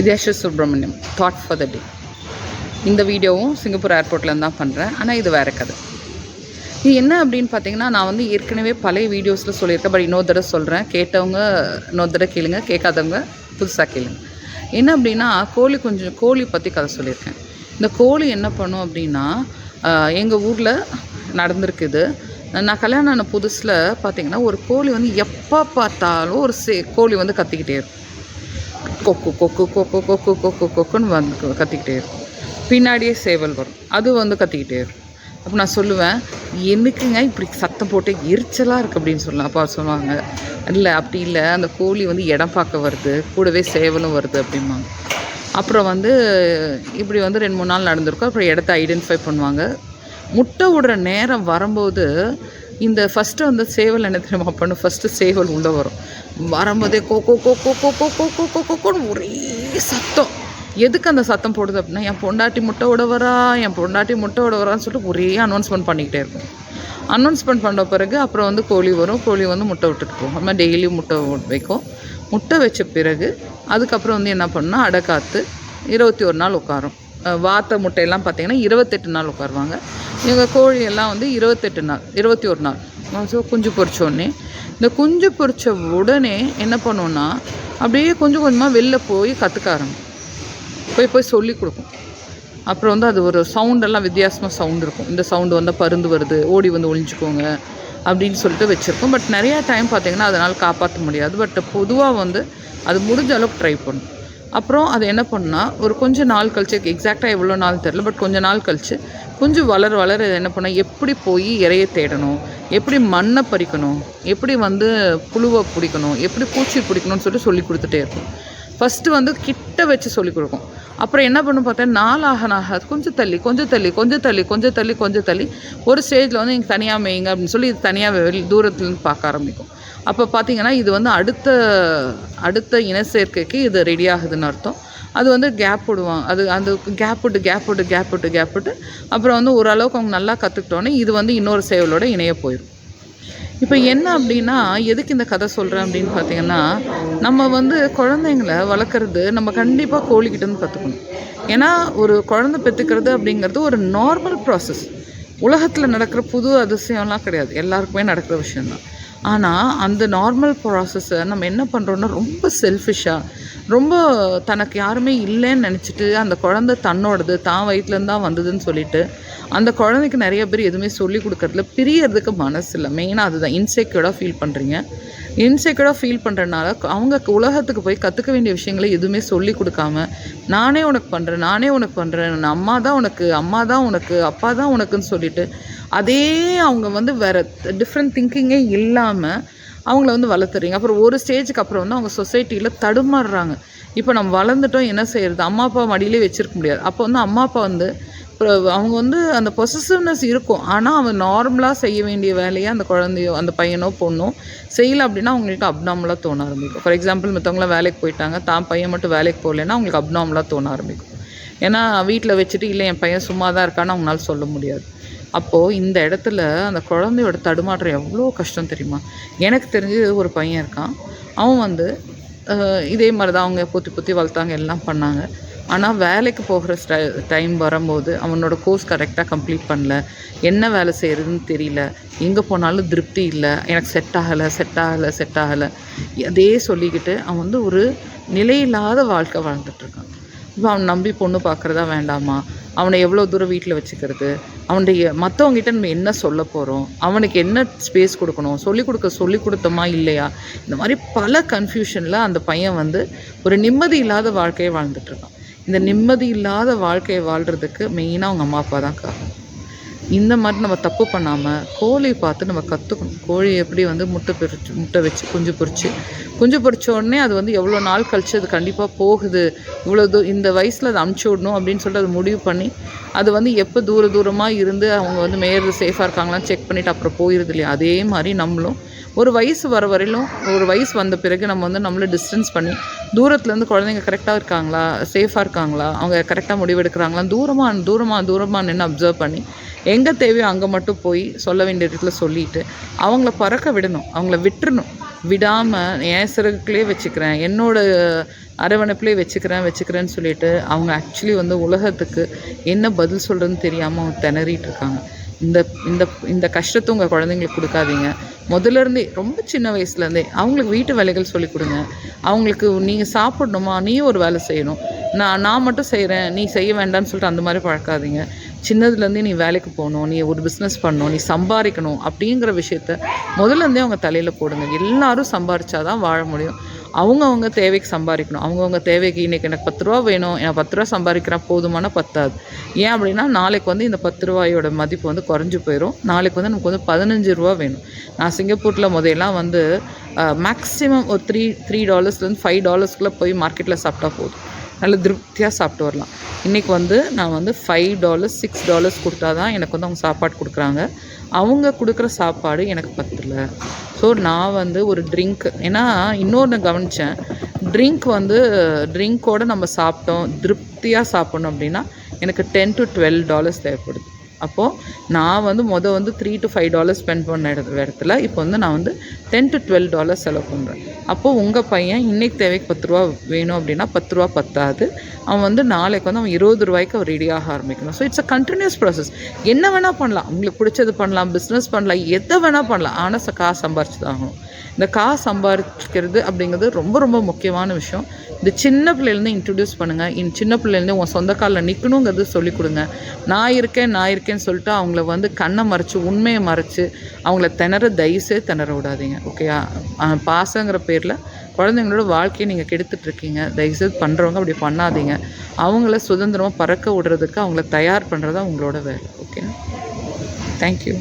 இது Yashas Subramaniam thought for the day இந்த வீடியோவும் சிங்கப்பூர் ஏர்போர்ட்லேருந்து தான் பண்ணுறேன் ஆனால் இது வேறு கதை. இது என்ன அப்படின்னு பார்த்தீங்கன்னா நான் வந்து ஏற்கனவே பழைய வீடியோஸில் சொல்லியிருக்கேன். பட் இன்னொரு தடவை சொல்கிறேன் கேட்டவங்க இன்னொரு தடவை கேளுங்க. கேட்காதவங்க புதுசாக கேளுங்க. என்ன அப்படின்னா கோழி கொஞ்சம் கோழி பற்றி கதை சொல்லியிருக்கேன். இந்த கோழி என்ன பண்ணும் அப்படின்னா எங்கள் ஊரில் நடந்திருக்குது நான் கல்யாணம் ஆன புதுசில் பார்த்தீங்கன்னா ஒரு கோழி வந்து எப்போ பார்த்தாலும் ஒரு சே கோழி வந்து கத்திக்கிட்டே இருக்கும். கொக்கு கொக்கு கொக்கு கொக்கு கொக்கு கொக்குன்னு வந்து கத்திக்கிட்டே இருக்கும். பின்னாடியே சேவல் வரும். அது வந்து கத்திக்கிட்டே இருக்கும். அப்போ நான் சொல்லுவேன் எனக்குங்க இப்படி சத்தம் போட்டு எரிச்சலாக இருக்குது அப்படின்னு சொல்லலாம். அப்பா சொல்லுவாங்க இல்லை அப்படி இல்லை. அந்த கோழி வந்து இடம் பார்க்க வருது. கூடவே சேவலும் வருது அப்படிம்பாங்க. அப்புறம் வந்து இப்படி வந்து ரெண்டு மூணு நாள் நடந்திருக்கும். அப்புறம் இடத்த ஐடென்டிஃபை பண்ணுவாங்க. முட்டை விடுற நேரம் வரும்போது இந்த ஃபஸ்ட்டு வந்து சேவல் என்ன தெரியுமா பண்ணும்? ஃபஸ்ட்டு சேவல் உள்ளே வரும். வரும்போதே கோ கோ கோ கோ கோ கோ கோ கோ கோ கோன்னு ஒரே சத்தம். எதுக்கு அந்த சத்தம் போடுது அப்படின்னா என் பொண்டாட்டி முட்டை விட வரா என் பொண்டாட்டி முட்டை விட வரான்னு சொல்லிட்டு ஒரே அனௌன்ஸ்மெண்ட் பண்ணிக்கிட்டே இருக்கும். அனௌன்ஸ்மெண்ட் பண்ண பிறகு அப்புறம் வந்து கோழி வரும். கோழி வந்து முட்டை விட்டுட்டு போகும். நம்ம டெய்லி முட்டை வைக்கும். முட்டை வச்ச பிறகு அதுக்கப்புறம் வந்து என்ன பண்ணால் அடை காத்து இருபத்தி ஒரு நாள் உட்காரும். வாத்த முட்டையெல்லாம் பார்த்தீங்கன்னா இருபத்தெட்டு நாள் உட்காருவாங்க. எங்கள் கோழி எல்லாம் வந்து இருபத்தெட்டு நாள் இருபத்தி ஒரு நாள் ஸோ குஞ்சு பொரிச்ச உடனே. இந்த குஞ்சு பொறிச்ச உடனே என்ன பண்ணுவோன்னா அப்படியே கொஞ்சம் கொஞ்சமாக வெளில போய் கற்றுக்க ஆரம்பிக்கும். போய் போய் சொல்லி கொடுக்கும். அப்புறம் வந்து அது ஒரு சவுண்டெல்லாம் வித்தியாசமாக சவுண்ட் இருக்கும். இந்த சவுண்டு வந்து பருந்து வருது ஓடி வந்து ஒழிஞ்சுக்கோங்க அப்படின்னு சொல்லிட்டு வச்சுருக்கோம். பட் நிறையா டைம் பார்த்திங்கன்னா அதனால் காப்பாற்ற முடியாது. பட் பொதுவாக வந்து அது முடிஞ்ச அளவுக்கு ட்ரை பண்ணும். அப்புறம் அது என்ன பண்ணால் ஒரு கொஞ்சம் நாள் கழிச்சு எக்ஸாக்டாக எவ்வளோ நாள் தெரில பட் கொஞ்சம் நாள் கழிச்சு கொஞ்சம் வளர வளர இது என்ன பண்ணால் எப்படி போய் இறைய தேடணும் எப்படி மண்ணை பறிக்கணும் எப்படி வந்து புழுவை பிடிக்கணும் எப்படி பூச்சி பிடிக்கணும்னு சொல்லிட்டு சொல்லி கொடுத்துட்டே இருக்கும். ஃபஸ்ட்டு வந்து கிட்ட வச்சு சொல்லி கொடுக்கும். அப்புறம் என்ன பண்ணும் பார்த்தா நாலாக ஆக கொஞ்சம் தள்ளி கொஞ்சம் தள்ளி கொஞ்சம் தள்ளி கொஞ்சம் தள்ளி கொஞ்சம் தள்ளி ஒரு ஸ்டேஜில் வந்து நீங்கள் தனியாக மேய்ங்க அப்படின்னு சொல்லி இது தனியாக வெளி தூரத்துலேருந்து பார்க்க ஆரம்பிக்கும். அப்போ பார்த்தீங்கன்னா இது வந்து அடுத்த அடுத்த இன சேர்க்கைக்கு இது ரெடி ஆகுதுன்னு அர்த்தம். அது வந்து கேப் விடுவாங்க. அது அந்த கேப் விட்டு கேப் விட்டு கேப் விட்டு கேப் விட்டு அப்புறம் வந்து ஓரளவுக்கு அவங்க நல்லா கற்றுக்கிட்டோன்னே இது வந்து இன்னொரு சேவலோட இணைய போயிடும் இப்போ என்ன அப்படின்னா எதுக்கு இந்த கதை சொல்கிறேன் அப்படின்னு பார்த்தீங்கன்னா நம்ம வந்து குழந்தைங்கள வளர்க்குறது நம்ம கண்டிப்பாக கோழிக்கிட்டேருந்து கற்றுக்கணும் ஏன்னா ஒரு குழந்தை பெற்றுக்கிறது அப்படிங்கிறது ஒரு நார்மல் ப்ராசஸ் உலகத்தில் நடக்கிற புது அதிசயம்லாம் கிடையாது. எல்லாருக்குமே நடக்கிற விஷயந்தான் ஆனால் அந்த நார்மல் ப்ராசஸை நம்ம என்ன பண்ணுறோன்னா ரொம்ப செல்ஃபிஷாக ரொம்ப தனக்கு யாருமே இல்லைன்னு நினச்சிட்டு அந்த குழந்த தன்னோடது தான் வயிற்றுலேருந்து தான் வந்ததுன்னு சொல்லிட்டு அந்த குழந்தைக்கு நிறைய பேர் எதுவுமே சொல்லி கொடுக்கறதுல பிரியறதுக்கு மனசு இல்லை. மெயினாக அதுதான். இன்செக்யூர்டாக ஃபீல் பண்ணுறீங்க இன்செக்யூர்டாக ஃபீல் பண்ணுறதுனால அவங்க உலகத்துக்கு போய் கற்றுக்க வேண்டிய விஷயங்களை எதுவுமே சொல்லி கொடுக்காம நானே உனக்கு பண்ணுறேன் நானே உனக்கு பண்ணுறேன் அம்மா தான் உனக்கு அம்மா தான் உனக்கு அப்பா தான் உனக்குன்னு சொல்லிட்டு அதே அவங்க வந்து வேறு டிஃப்ரெண்ட் திங்கிங்கே இல்லாமல் அவங்கள வந்து வளர்த்துறீங்க. அப்புறம் ஒரு ஸ்டேஜுக்கு அப்புறம் வந்து அவங்க சொசைட்டியில் தடுமாறுறாங்க. இப்போ நம்ம வளர்ந்துட்டோம் என்ன செய்கிறது அம்மா அப்பா மடியிலே வச்சுருக்க முடியாது. அப்போ வந்து அம்மா அப்பா வந்து அவங்க வந்து அந்த பொசசிவ்னஸ் இருக்கும். ஆனால் அவன் நார்மலாக செய்ய வேண்டிய வேலையை அந்த குழந்தையோ அந்த பையனோ பொண்ணோ செய்யலை அப்படின்னா அவங்களுக்கு அப்னாமலாக தோண ஆரம்பிக்கும். ஃபார் எக்ஸாம்பிள் மற்றவங்களாம் வேலைக்கு போயிட்டாங்க. தான் பையன் மட்டும் வேலைக்கு போகலன்னா அவங்களுக்கு அப்னாமலாக தோண ஆரம்பிக்கும். ஏன்னா வீட்டில் வச்சுட்டு இல்லை என் பையன் சும்மா தான் இருக்கான்னு அவங்களால சொல்ல முடியாது. அப்போது இந்த இடத்துல அந்த குழந்தையோட தடுமாற்றம் எவ்வளோ கஷ்டம் தெரியுமா? எனக்கு தெரிஞ்சு ஒரு பையன் இருக்கான். அவன் வந்து இதே மாதிரி தான் அவங்க பொத்தி பொத்தி வளர்த்தாங்க எல்லாம் பண்ணாங்க. ஆனால் வேலைக்கு போகிற ஸ்ட டைம் வரும்போது அவனோட கோர்ஸ் கரெக்டாக கம்ப்ளீட் பண்ணல. என்ன வேலை செய்கிறதுன்னு தெரியல. எங்கே போனாலும் திருப்தி இல்லை. எனக்கு செட் ஆகலை செட் ஆகலை செட் ஆகலை. அதே சொல்லிக்கிட்டு அவன் வந்து ஒரு நிலையில்லாத வாழ்க்கை வாழ்ந்துட்டுருக்கான் இப்போ அவன் நம்பி பொண்ணு பார்க்குறதா வேண்டாமா? அவனை எவ்வளோ தூரம் வீட்டில் வச்சுக்கிறது? அவனுடைய மற்றவங்ககிட்ட நம்ம என்ன சொல்ல போகிறோம் அவனுக்கு என்ன ஸ்பேஸ் கொடுக்கணும்? சொல்லிக் கொடுக்க சொல்லி கொடுத்தோமா இல்லையா? இந்த மாதிரி பல கன்ஃபியூஷனில் அந்த பையன் வந்து ஒரு நிம்மதி இல்லாத வாழ்க்கையை வாழ்ந்துட்டுருக்கான் இந்த நிம்மதி இல்லாத வாழ்க்கையை வாழ்கிறதுக்கு மெயினாக அவங்க அம்மா அப்பா தான் காரணம். இந்த மாதிரி நம்ம தப்பு பண்ணாமல் கோழியை பார்த்து நம்ம கற்றுக்கணும் கோழி எப்படி வந்து முட்டை பொறிச்சு முட்டை வச்சு குஞ்சு பொறிச்சு குஞ்சு பொறிச்ச உடனே அது வந்து எவ்வளோ நாள் கழிச்சு அது கண்டிப்பாக போகுது இவ்வளோ தூ இந்த வயசில் அதை அமுச்சு விடணும் அப்படின்னு சொல்லிட்டு அது முடிவு பண்ணி அது வந்து எப்போ தூர தூரமாக இருந்து அவங்க வந்து மேயறது சேஃபாக இருக்காங்களான்னு செக் பண்ணிவிட்டு அப்புறம் போயிடுது இல்லையா? அதே மாதிரி நம்மளும் ஒரு வயசு வர வரையிலும் ஒரு வயசு வந்த பிறகு நம்ம வந்து நம்மளை டிஸ்டன்ஸ் பண்ணி தூரத்துலேருந்து குழந்தைங்க கரெக்டாக இருக்காங்களா? சேஃபாக இருக்காங்களா? அவங்க கரெக்டாக முடிவெடுக்கிறாங்களா தூரமாக தூரமாக தூரமாக நின்று அப்சர்வ் பண்ணி எங்கே தேவையோ அங்கே மட்டும் போய் சொல்ல வேண்டிய இடத்துல சொல்லிட்டு அவங்கள பறக்க விடணும். அவங்கள விட்டுறணும். விடாமல் என் சிறகுக்குள்ளே வச்சுக்கிறேன். என்னோட அரவணைப்பிலே வச்சுக்கிறேன் வச்சுக்கிறேன்னு சொல்லிட்டு அவங்க ஆக்சுவலி வந்து உலகத்துக்கு என்ன பதில் சொல்கிறதுன்னு தெரியாமல் அவங்க திணறிட்டு இருக்காங்க. இந்த இந்த இந்த கஷ்டத்தை உங்கள் குழந்தைங்களுக்கு கொடுக்காதீங்க. முதல்ல இருந்தே ரொம்ப சின்ன வயசுலேருந்தே அவங்களுக்கு வீட்டு வேலைகள் சொல்லிக் கொடுங்க. அவங்களுக்கு நீங்கள் சாப்பிடணுமா? நீ ஒரு வேலை செய்யணும். நான் நான் மட்டும் செய்கிறேன் நீ செய்ய வேண்டாம்னு சொல்லிட்டு அந்த மாதிரி பழக்காதீங்க. சின்னதுலேருந்தே நீ வேலைக்கு போகணும் நீ ஒரு பிஸ்னஸ் பண்ணணும் நீ சம்பாதிக்கணும் அப்படிங்கிற விஷயத்த முதல்லேருந்தே அவங்க தலையில் போடுங்க. எல்லாரும் சம்பாரிச்சாதான் வாழ முடியும். அவங்கவுங்க தேவைக்கு சம்பாதிக்கணும். அவங்கவுங்க தேவைக்கு இன்றைக்கி எனக்கு பத்து ரூபா வேணும் எனக்கு பத்து ரூபா சம்பாதிக்கிறேன் போதுமான பத்தாது. ஏன் அப்படின்னா நாளைக்கு வந்து இந்த பத்து ரூபாயோட மதிப்பு வந்து குறைஞ்சி போயிடும் நாளைக்கு வந்து நமக்கு வந்து பதினஞ்சு ரூபா வேணும். நான் சிங்கப்பூரில் முதல்லாம் வந்து மேக்ஸிமம் ஒரு த்ரீ த்ரீ டாலர்ஸ்லேருந்து ஃபைவ் டாலர்ஸ்க்குள்ளே போய் மார்க்கெட்டில் சாப்பிட்டா போதும். நல்ல திருப்தியாக சாப்பிட்டு வரலாம். இன்றைக்கி வந்து நான் வந்து ஃபைவ் டாலர்ஸ் சிக்ஸ் டாலர்ஸ் கொடுத்தா தான் எனக்கு வந்து அவங்க சாப்பாடு கொடுக்குறாங்க. அவங்க கொடுக்குற சாப்பாடு எனக்கு பத்தல. ஸோ நான் வந்து ஒரு ட்ரிங்க் ஏன்னா இன்னொன்று கவனித்தேன் ட்ரிங்க் வந்து ட்ரிங்க்கோடு நம்ம சாப்பிட்டோம் திருப்தியாக சாப்பிட்ணும் அப்படின்னா எனக்கு டென் டு டுவெல் டாலர்ஸ் தேவைப்படுது. அப்போது நான் வந்து மொதல் வந்து three to five dollars spend பண்ண இடத்துல இடத்துல இப்போ வந்து நான் வந்து டென் டு டுவெல் டாலர்ஸ் செலவு பண்ணுறேன் அப்போது உங்கள் பையன் இன்றைக்கு தேவைக்கு பத்து ரூபா வேணும் அப்படின்னா பத்து ரூபா பத்தாது. அவன் வந்து நாளைக்கு வந்து அவன் இருபது ரூபாய்க்கு அவன் ரெடியாக ஆரம்பிக்கணும். So it's a continuous process என்ன வேணால் பண்ணலாம். உங்களுக்கு பிடிச்சது பண்ணலாம். பிஸ்னஸ் பண்ணலாம். எதை வேணால் பண்ணலாம். ஆனால் காசு சம்பாரிச்சு தான் ஆகணும். இந்த காசு சம்பாதிக்கிறது அப்படிங்கிறது ரொம்ப ரொம்ப முக்கியமான விஷயம். இந்த சின்ன பிள்ளையிலேருந்து இன்ட்ரடியூஸ் பண்ணுங்கள் இன் சின்ன பிள்ளைலேருந்து உன் சொந்த காலில் நிற்கணுங்கிறது சொல்லிக் கொடுங்க. நான் இருக்கேன் நான் இருக்கேன். இருக்கேன்னு சொல்லிட்டு அவங்கள வந்து கண்ணை மறைச்சு உண்மையை மறைச்சு அவங்கள திணற தயவுசே திணற விடாதீங்க ஓகேயா பாசங்கிற பேரில் குழந்தைங்களோட வாழ்க்கையை நீங்கள் கெடுத்துட்ருக்கீங்க தயவுசெய்து பண்ணுறவங்க அப்படி பண்ணாதீங்க. அவங்கள சுதந்திரமாக பறக்க விடுறதுக்கு அவங்கள தயார் பண்ணுறது உங்களோட வேலை ஓகே தேங்க்யூ